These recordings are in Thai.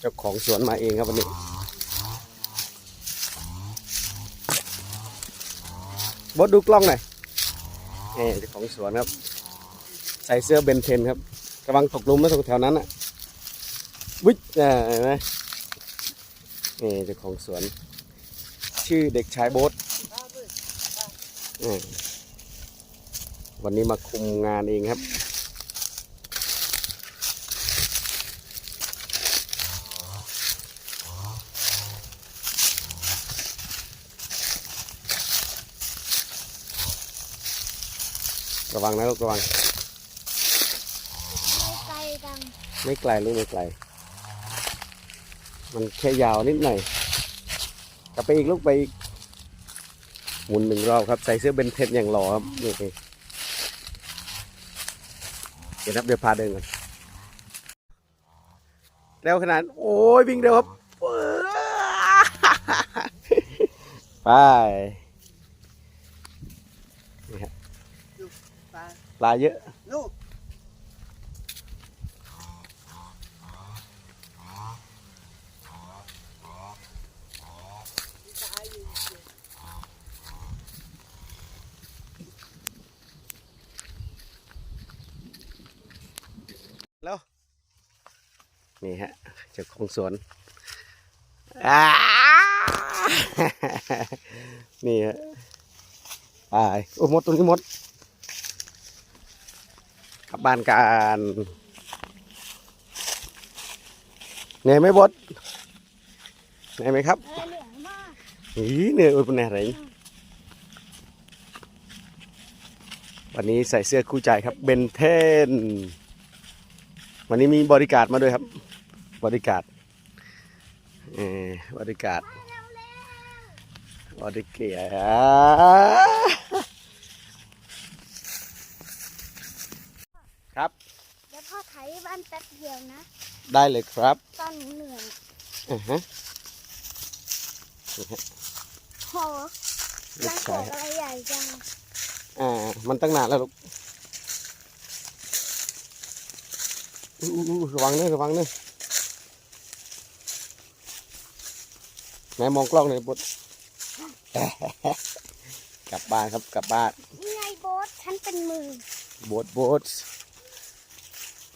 เจ้าของสวนมาเองครับวันนี้บดดูกล้องหน่อยนี่เจ้าของสวนครับ ใส่เสื้อเบนเทนครับระวังตกลุมนะตรงแถวนั้นอะวิจอ่าเห็นไหมนี่เจ้าของสวน ชื่อเด็กชายโบ๊ทวันนี้มาคุมงานเองครับ ระวังนะลูกระวัง ไกลจังไม่ไกลลูกไม่ไกล มันแค่ยาวนิดหน่อยกลับไปอีกลูกไปอีกหมุนหนึ่งรอบครับใส่เสื้อเบนเทนอย่างหล่อครับนี่เองเดี๋ยวนับเดี๋ยวพาเดินก่อนเร็วขนาด โอ้ยวิ่งเร็วครับไปนี่ครับป ลาปลาเยอะ ลูกแล้วนี่ฮะเจ้าของสวนอ่านี่ฮะไปโอ้มดตรงนี้มดกลั บบ้านกันเหนื่อยไหมบดเหนื่อยไหมครับเออเหลืองมากอีเหนื่อยอุยเป็นอะไรวันนี้ใส่เสื้อคู่ใจครับ เบนเทน วันนี้มีบริการมาด้วยครับ บริการเออบริการบริการครับ เดี๋ยวพ่ อไถบ้านแป๊บเดียวนะ ได้เลยครับตอนหนูเหนื่อยอ่าฮะโหลูรักงโกชายกอะไรใหญ่จังอ่ามันตั้งนานแล้วลูกอู้อู้อู้ระวังเนอะระวังเนอะแม่มองกล้องหน่อยบดกลับบ้านครับกลับบ้าน นี่ไงโบ๊ทฉันเป็นมือ โบดโบดเนี่ย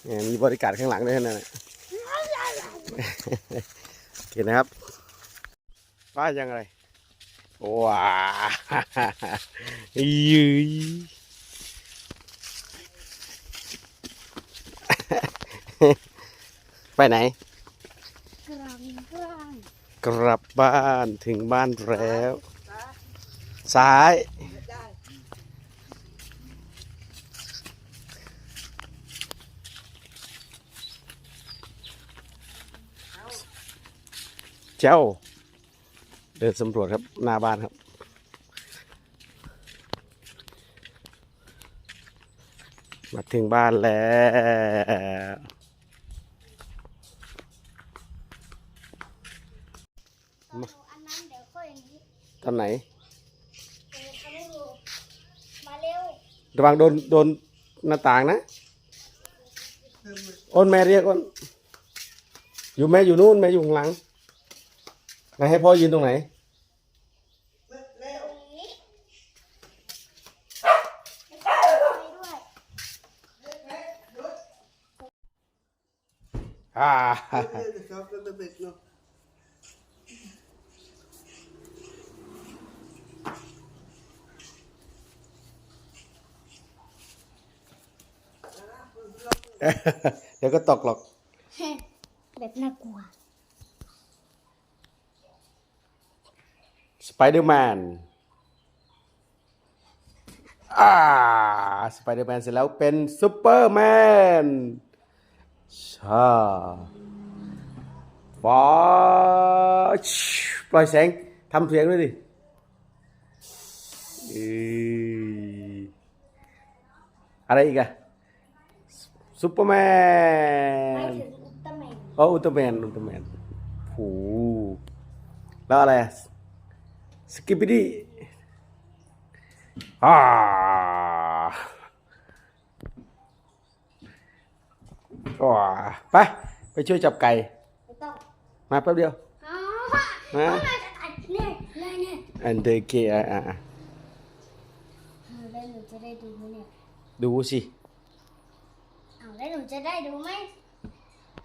มีบริการข้างหลังด้วยนะโอเคนะครับว่ายังไงว้ายืยไปไหน กลางกลางกลับบ้านถึงบ้านแล้วปลาซ้าย ได้ เจ้า เดินสำรวจครับหน้าบ้านครับมาถึงบ้านแล้วตอนหนูอันนั้นเดี๋ยวค่อยอย่างนี้ตอนไหนเดี๋ยวทำให้ดูมาเร็วระวังโดนโดนหน้าต่างนะ อ้นแม่เรียกอ้น อยู่แม่อยู่นู่นแม่อยู่ข้างหลัง ไหนให้พ่อยืนตรงไหนเร็วตรงนี้ไม่ต้องไปด้วยอ่าเร็วเดี๋ยวครับเร็วเร็วเร็วเดี๋ยวก็ตกหรอก แบบน่ากลัว ไปเดอร์แมนอ่าสไปเดอร์แมนเสร็จแล้วเป็นซูเปอร์แมนชาฟ้าปล่อยแสงทำเสียงด้วยดิอีอะไรอีกอะซูเปอร์แมไปนถึงอุลตร้าแมนอ๋ออุลตร้าแมนอุลตร้าแมนโหแล้วอะไร อะสกิปปี้ดี้อ่าว้าไปไปช่วยจับไก่ไม่ต้องมาแป๊บเดียวอ๋อฮะเขาจะตัดเนี่ยเลยเนี่ยอันเดอร์เกอะอะอะเออแล้วหนูจะได้ดูไหมเนี่ย ดูสิ เอาแล้วหนูจะได้ดูไหม